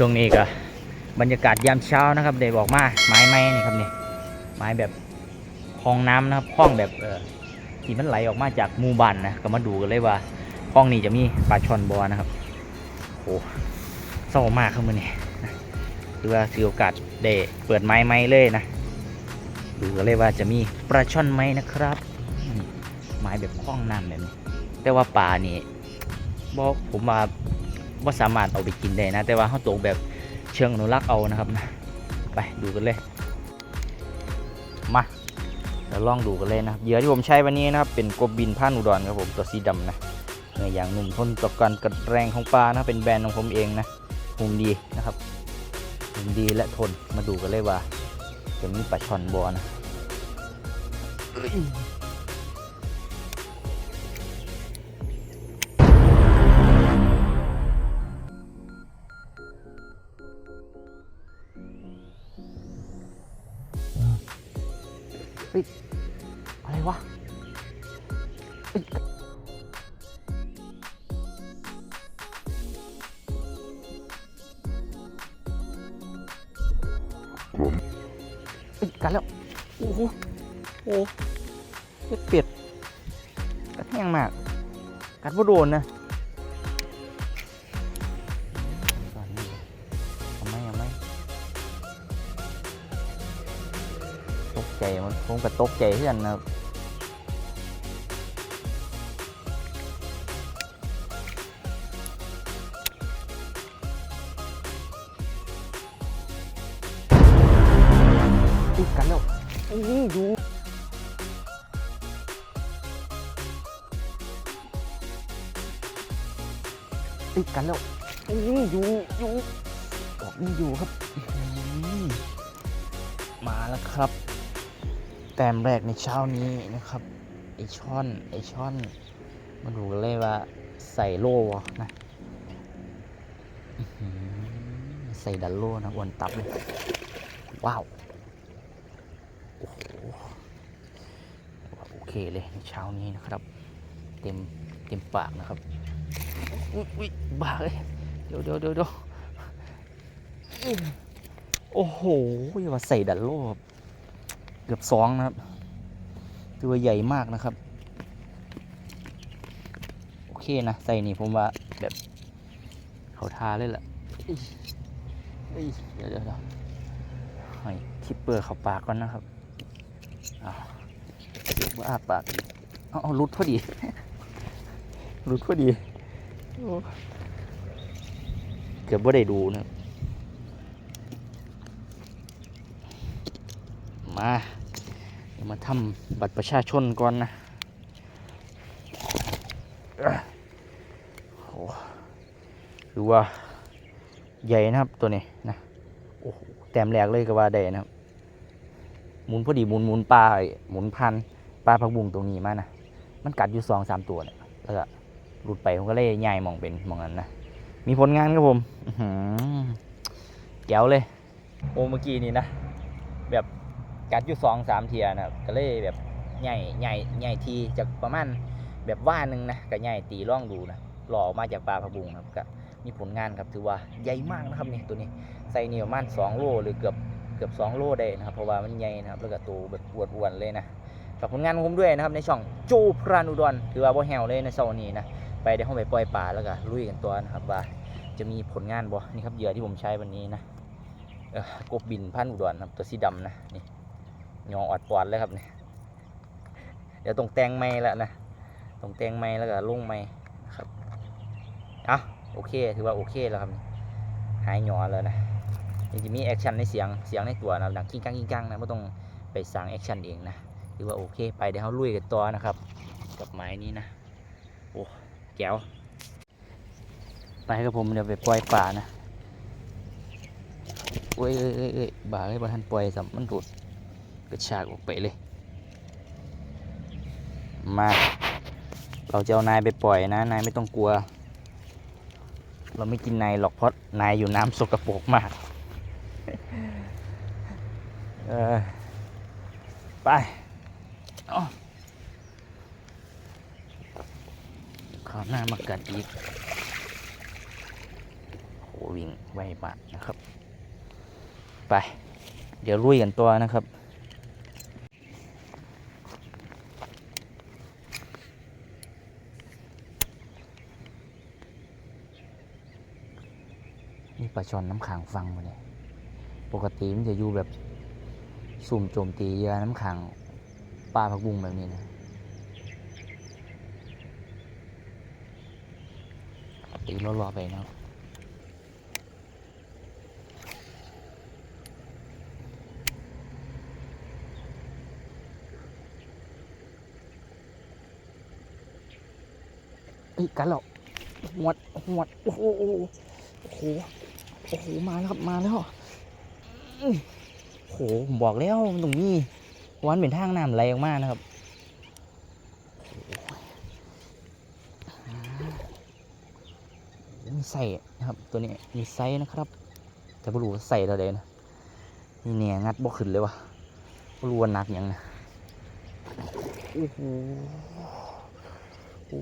ช่วงนี้ก็บรรยากาศยามเช้านะครับเดบอกมาไม้ไม้นี่ครับนี่ไม้แบบคลองน้ำนะครับคลองแบบเออที่มันไหลออกมาจากมูบ้านนะก็มาดูกันเลยว่าคลองนี้จะมีปลาช่อนบอนะครับโอ้เศร้ามากครับมือนี่นะคือว่าถือโอกาสได้เปิดไม้ไม้เลยนะดูกันเลยว่าจะมีปลาช่อนไหมนะครับไม้แบบคลองน้ำแบบนี้แต่ว่าปลานี่บอกผมว่า ว่าสามารถเอาไปกินได้นะ แต่ว่าเขาตกแบบเชิงอนุรักษ์เอานะครับนะไปดูกันเลยมาเดี๋ยวลองดูกันเลยนะเหยื่อที่ผมใช้วันนี้นะครับเป็นกบบินผ้านูดอนครับผมตัวสีดำนะเนื้ออย่างหนุ่มทนต่อการกัดแรงของปลานะเป็นแบรนด์ของผมเองนะหุ่มดีนะครับหุ่มดีและทนมาดูกันเลยว่าจะมีปลาช่อนบอนะ โอ้เฮ็ดเป็ดกัดแห้งมาก กัดบ่โดนนะก่อนนี่เอาไมเอาไมตกใจมันคงกับตกใจเพื่อนนะครับ ติดกันแล้วนี่อยู่อยู่ดอกนี่อยู่ครับมาแล้วครับ แต้มแรกในเช้านี้นะครับไอช่อนไอช่อนมาดูกันเลยว่าใส่โล่วะนะใส่ดันโล่นะอ้วนตับเลยว้าวโอ้โหโอเคเลยในเช้านี้นะครับ เต็มเต็มปากนะครับ อุ๊ยอุ๊ยบ้าเลยเดี๋ยวเดี๋ยวเดี๋ยวเดี๋ยวโอ้โหอย่ามาใส่ดันโลบเกือบสองนะครับ ตัวใหญ่มากนะครับ โอเคนะ ใส่นี่ผมว่าแบบเขาทาเลยแหละเอ้ยเดี๋ยวเดี๋ยวเดี๋ยวให้คิปเปอร์เขาปากก่อนนะครับเอาเดี๋ยวว่าอ้าปากอีกเอาเอารุดพอดีรุดพอดี เกือบว่ได้ดูนะ มาเดี๋ยวมาทำบัตรประชาชนก่อนนะเอ้อโอ้คือว่าใหญ่นะครับตัวนี้นะ โอ้แต้มแรกเลยก็ว่าได้นะครับ หมุนพอดีหมุนหมุนปลาหมุนพันปลาผักบุ้งตรงนี้มานะ มันกัดอยู่สองสามตัวเนี่ยแล้วก็ หลุดไปผมก็เลยย้ายมองเป็นมองนั้นนะมีผลงานครับผมแก้วเลย โอ้เมื่อกี้นี่นะ แบบกัดอยู่สองสามเทียนะครับก็เลยแบบใหญ่ใหญ่ใหญ่ทีจากประมาณแบบว่าหนึ่งนะก็ใหญ่ตีร่องดูนะหล่อมาจากปลาผักบุ้งครับก็มีผลงานครับถือว่าใหญ่มากนะครับเนี่ยตัวนี้ใส่นี่ประมาณ2โลหรือเกือบเกือบ2โลได้นะครับเพราะว่ามันใหญ่นะครับแล้วก็ตัวแบบอ้วนๆเลยนะฝากผลงานของผมด้วยนะครับในช่องโจพรานุดรถือว่าบ่แฮวเลยในเสานี้นะ ไปเดี๋ยวห้องไปปล่อยปลาแล้วก็ลุยกันตัวนะครับว่าจะมีผลงานบ่นี่ครับเหยื่อที่ผมใช้วันนี้นะกบบินพันอุดรครับตัวสีดำนะนี่ยองออดปอดเลยครับเนี่ยเดี๋ยวตรงแตงไม้แล้วนะตรงแตงไม้แล้วก็ลงไม้นะครับอะโอเคถือว่าโอเคแล้วครับหายหยอแล้วนะนี่จะมีแอคชั่นในเสียงเสียงในตัวนะครับดังกิ้งกังกิ้งกังนะไม่ต้องไปสั่งแอคชั่นเองนะถือว่าโอเค ไปเดี๋ยวเขาลุยกันต่อนะครับ กับไม้นี้นะโอ้ แก้วไปครับผมเดี๋ยวไปปล่อยป่านะโอ้ยเอ้ยเอ้ยเอ้ยบ่าเลยบ่ทันปล่อยสัมมันหลุดกระชากออกไปเลย มา เราจะเอานายไปปล่อยนะ นายไม่ต้องกลัว เราไม่กินนายหรอกเพราะนายอยู่น้ำสกปรกมากเออไปเอาวหน้ามากัดอีกโหวิ่งไวไว้บ้านนะครับ ไป เดี๋ยวลุยกันตัวนะครับนี่ปลาชอนน้ำขังฟังมาเนี่ยปกติมันจะอยู่แบบสุ่มโจมตีเยื่อน้ำขังปลาผักบุ้งแบบนี้นะ ตีรอๆไปนะครับอ้ยกันแล้วหวดหวดโอ้โหโอ้โหโอ้โหมาแล้วครับมาแล้วโอ้โหผมบอกแล้วตรงนี้วันเป็นทางน้ำไหลออกมานะครับ โอ้โหมีไส้นะครับ ตัวนี้มีไซส้นะครับ แต่ไม่รู้ว่าใส่เท่าใดนะนี่เนี่ยงัดบ่ขึ้นเลยวะไม่รู้ว่าหนักยังนะโอ้โหโอ้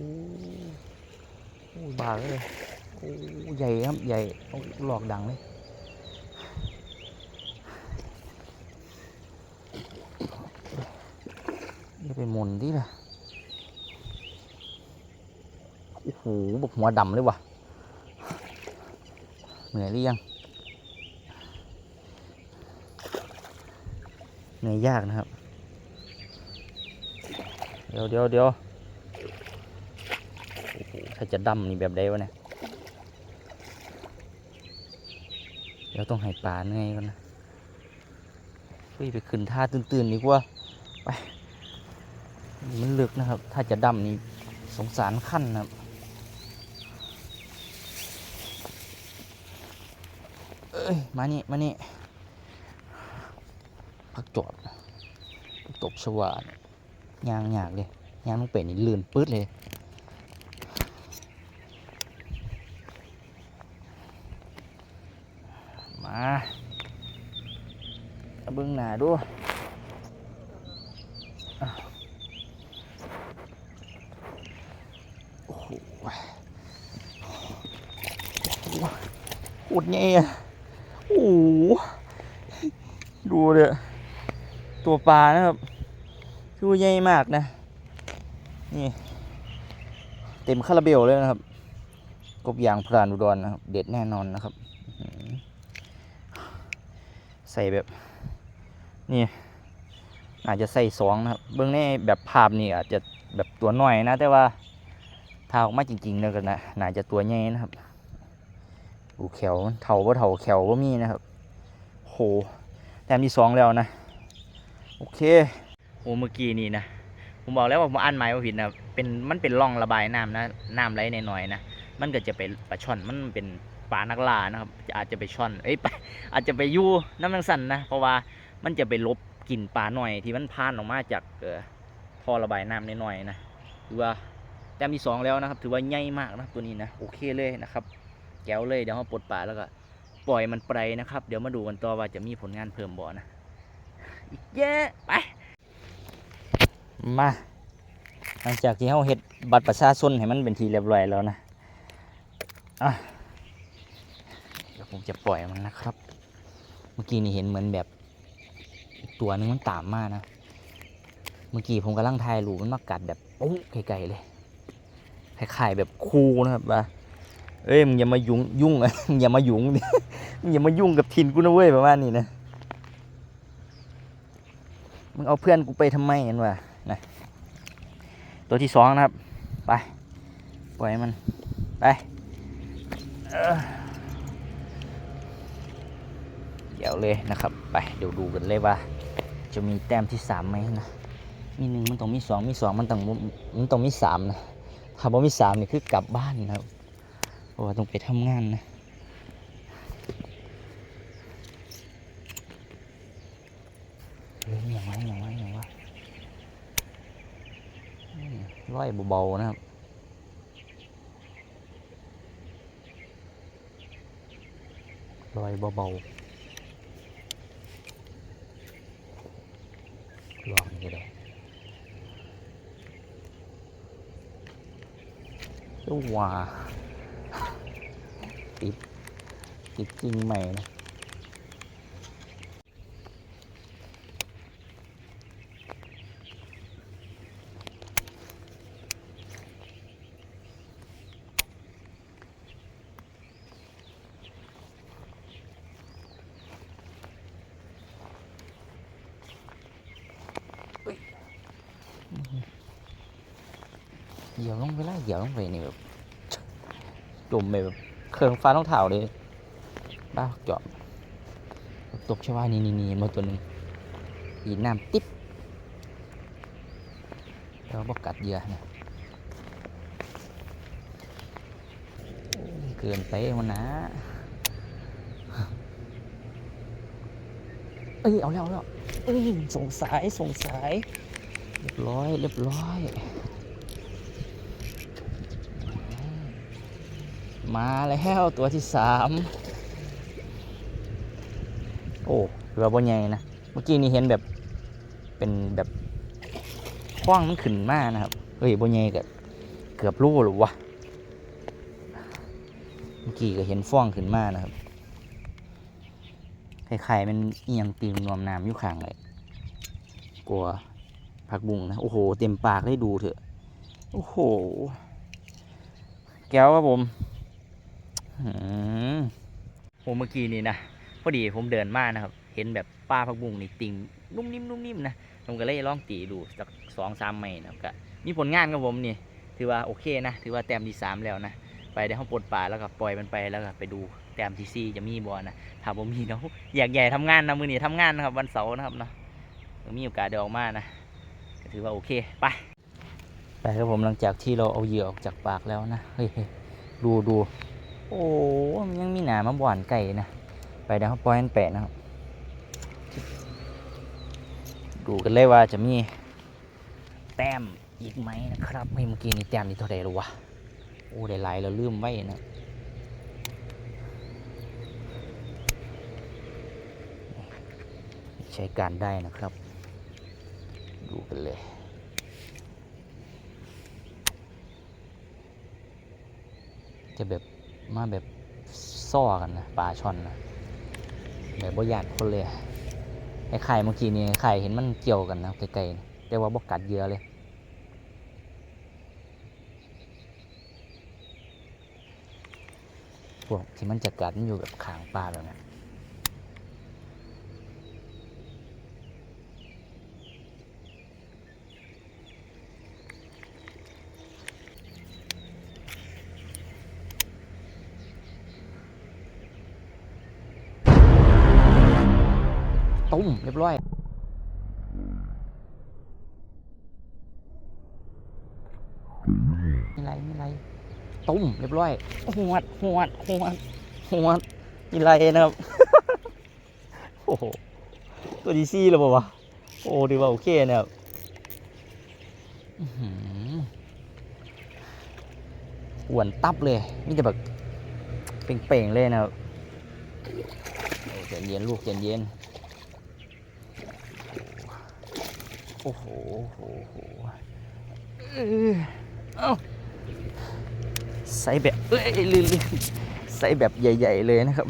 โหบาเลยโอ้ใหญ่ครับใหญ่ต้องหลอกดังเลยอย่าไปหมุนดิล่ะโอ้โหบกหัวดำเลยวะ เหนื่อยหรือยัง เหนื่อยยากนะครับ เดี๋ยวเดี๋ยวเดี๋ยวถ้าจะดำนี่แบบใดวะเนี่ย เดี๋ยวต้องให้ปลาเหนื่อยก่อนนะเฮ้ยไปขึ้นท่าตื่นๆดีกว่า ไป มันลึกนะครับ ถ้าจะดำนี่สงสารขั้นนะครับ อ้ย มานี่ มานี่ พักจอดตบสว่านยางหยากเลยยางต้องเป็นนี่ลื่นปื๊ดเลย มาเบิ้องหน้าดูโอ้โหอุดเนี่ยอะโอ้โหดู เด้อตัวปลานะครับคือว่าใหญ่มากนะ นี่เต็มคาราเบลเลยนะครับ กบยางพรานอุดรนะครับ เด็ดแน่นอนนะครับ ใส่แบบ นี่ อาจจะใส่สองนะครับ เบื้องในแบบภาพนี่อาจจะแบบตัวน้อยนะ แต่ว่าถ้าออกมาจริงๆแล้วกันนะน่าจะตัวใหญ่นะครับดูแขวเท่าว่าเท่าแขวว่ามีนะครับ โห แต้มที่สองแล้วนะ โอเคโอ้เมื่อกี้นี่นะ ผมบอกแล้วว่าผมอ่านหมายว่าผิดนะเป็นมันเป็นร่องระบายน้ำนะน้ำไหลหน่อยๆนะมันก็จะเป็นปลาช่อนมันเป็นปลานักล่านะครับ อาจจะไปช่อนเอ้ยอาจจะไปยู่น้ำมันสั่นนะเพราะว่ามันจะไปลบกลิ่นปลาหน่อยที่มันพานออกมาจากเอท่อระบายน้ำน้อยๆนะถือว่าแต้มที่สองแล้วนะครับ ถือว่าใหญ่มากนะตัวนี้นะโอเคเลยนะครับแก้วเลยเดี๋ยวเราปลดปลาแล้วก็ ปล่อยมันไปนะครับ เดี๋ยวมาดูกันต่อว่าจะมีผลงานเพิ่มบ่นะอีกเยอะไป มา หลังจากที่เราเฮ็ดบัตรประชาชนให้มันเป็นทีเรียบร้อยแล้วนะอะเดี๋ยวผมจะปล่อยมันนะครับ เมื่อกี้นี่เห็นเหมือนแบบตัวนึงมันตามมานะ เมื่อกี้ผมกำลังถ่ายรูปมันมากัดแบบโอ้ไกลๆเลยคล้ายๆแบบคูนะครับว่า เอ้ยมึงอย่ามายุ่งยุ่งมึงอย่ามายุ่งดิมึงอย่ามายุ่งกับทินกูนะเว้ยประมาณนี้นะมึงเอาเพื่อนกูไปทำไมเห็นวะนะตัวที่สองนะครับ ไปปล่อยมันไปเออเดี๋ยวเลยนะครับ ไปเดี๋ยวดูกันเลยว่า จะมีแต้มที่สามไหมนะมีหนึ่งมันต้องมีสองมีสองมันต้องมันต้องมีสามนะถ้าบ่มีสามนี่คือกลับบ้านนะครับ เพราะว่าต้องไปทำงานนะเฮ้ยอย่างไรอย่างไรอย่างไรอืมร้อยเบาๆนะครับลอยเบาๆลองก็ได้ตัวา ติดติดกิ่งใหม่นะเหยียบลงไปไล่เหยียบลงไปนี่แบบจมไปแบบ เครื่องฟ้าต้องเท้าเลยบ้าเจาะตกใช่ว่านี่นี่นี่มาตัวหนึ่งอีน้ำติ๊บแล้วบอกกัดเหยื่อนะเกินไปมันนะเอ้ยเอาแล้วเอาแล้วเอ้ยส่งสายส่งสายเรียบร้อยเรียบร้อย มาแล้วตัวที่สามโอ้เรือบ่ใหญ่นะ เมื่อกี้นี่เห็นแบบเป็นแบบคว้างมันขึ้นมากนะครับ เฮ้ยบ่ใหญ่ก็เกือบรู้หรือวะ เมื่อกี้ก็เห็นฟ้องขึ้นมากนะครับคล้ายๆมันเอียงตีนนวมน้ำอยู่ข้างเลยกลัวผักบุ้งนะ โอ้โห เต็มปากได้ดูเถอะ โอ้โห แก้วครับผม โอ้เมื่อกี้นี่นะพอดีผมเดินมานะครับ เห็นแบบป้าพักบุ้งนี่ติ่งนุ่มนิ่มนุ่มนิ่มนะผมก็เลยลองตีดูสักสองสามไม่นะครับก็มีผลงานกับผมนี่ถือว่าโอเคนะ ถือว่าแต้มที่สามแล้วนะไปได้ห้องปลดป่าแล้วก็ปล่อยมันไปแล้วก็ไปดูแต้มที่สี่จะมีบอลนะถ้าผมมีเนาะอยากใหญ่ทำงานนะมือนี้ทำงานนะครับวันเสาร์นะครับเนาะมีโอกาสเดินออกมานะถือว่าโอเคไปไปครับผมหลังจากที่เราเอาเหยื่อออกจากปากแล้วนะเฮ้ยดูดู โอ้มันยังมีหนามาบ่อนไก่นะ ไปเดี๋ยวปล่อยมันแปะนะครับ ดูกันเลยว่าจะมีแต้มอีกไหมนะครับเฮ้ยเมื่อกี้นี่แต้มนี่เท่าไหร่แล้ววะ โอ้ได้หลายเราลืมไว้นะใช้การได้นะครับ ดูกันเลยจะแบบ มาแบบซ่อกันนะปลาช่อนนะแบบบ่ยานคนเลยไอ้ไข่เมื่อกี้นี่ไข่เห็นมันเกี่ยวกันนะไกลๆแต่ว่าบกกัดเยอะเลยพวกที่มันจะกัดมันอยู่แบบขางปลาแบบนั้ ตุ้มเรียบร้อยไม่ไรไม่ไรตุ้มเรียบร้อยหวดหวดหวดหวดมีไรนะครับ โอ้โห ตัวดีซี่เลยป่าวะโอ้ดีว่าโอเคนะครับอื้อหืออ้วนตับเลยนี่จะแบบเป่งๆเลยนะครับโอ้ใจเย็นลูกใจเย็นโอ้โหโอ้โหโอ้โหเอ้าใส่แบบเอ้ยลื่นๆใส่แบบใหญ่ ๆ เลยนะครับ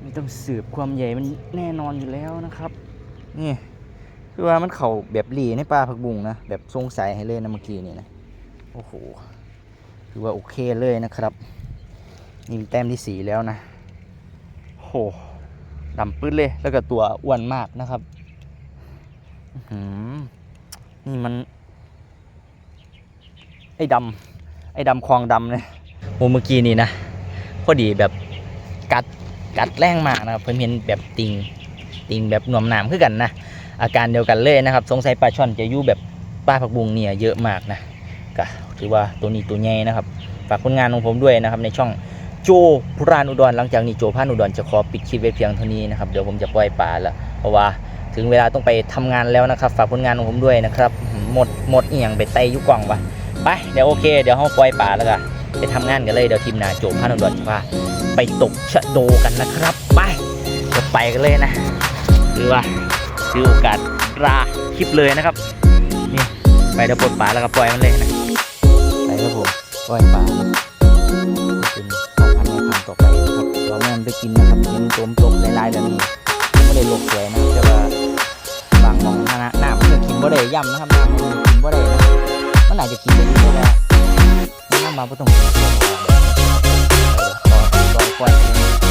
ไม่ต้องสืบความใหญ่มันแน่นอนอยู่แล้วนะครับ นี่คือว่ามันเข่าแบบหลีในปลาผักบุ้งนะแบบทรงสายให้เลยนะเมื่อกี้นี่นะโอ้โหคือว่าโอเคเลยนะครับนี่แต้มที่สีแล้วนะโห ดำปื้ดเลย แล้วก็ตัวอ้วนมากนะครับนี่มัน ไอ้ดำไอ้ดำคลองดำเนี่ยโอ้เมื่อกี้นี่นะ พอดีแบบกัดกัดแรงมากนะครับเพิ่นเห็นแบบติงติงแบบหน่วมหนามคือกันนะ อาการเดียวกันเลยนะครับ สงสัยปลาช่อนจะอยู่แบบปลาผักบุงเนี่ยเยอะมากนะก็ถือว่าตัวนี้ตัวใหญ่นะครับ ฝากผลงานของผมด้วยนะครับในช่อง โจพรานอุดรหลังจากนี้โจพานอุดรจะขอปิดคลิปไว้เพียงเท่านี้นะครับเดี๋ยวผมจะปล่อยปลาแล้วเพราะว่าถึงเวลาต้องไปทำงานแล้วนะครับ ฝากผลงานของผมด้วยนะครับ หมดหมดเอียงไปไตยุกล่องวะไปเดี๋ยวโอเค เดี๋ยวห้องปล่อยป่าแล้วก็ไปทำงานกันเลยเดี๋ยวทีมนาโจพานอุดอนจะพาไปตกชะโดกันนะครับไปเดี๋ยวไปกันเลยนะคือว่าถือโอกาสลาคลิปเลยนะครับนี่ไปเดี๋ยวปลดป่าแล้วก็ปล่อยมันเลยนะไปครับผมปล่อยป่า ไปกินนะครับกินโจมตกหลายๆแบบนี้ไม่ได้ลกสวยนะครับแต่ว่าบางมองนะน้ามันก็กินบ่ได้ย่ำนะครับน้ำมันกินบ่ได้นะมันอาจจะกินได้อยู่แต่ว่าน้ำมาบ่ต้องกินเยอะเพราะว่อขอปล่อย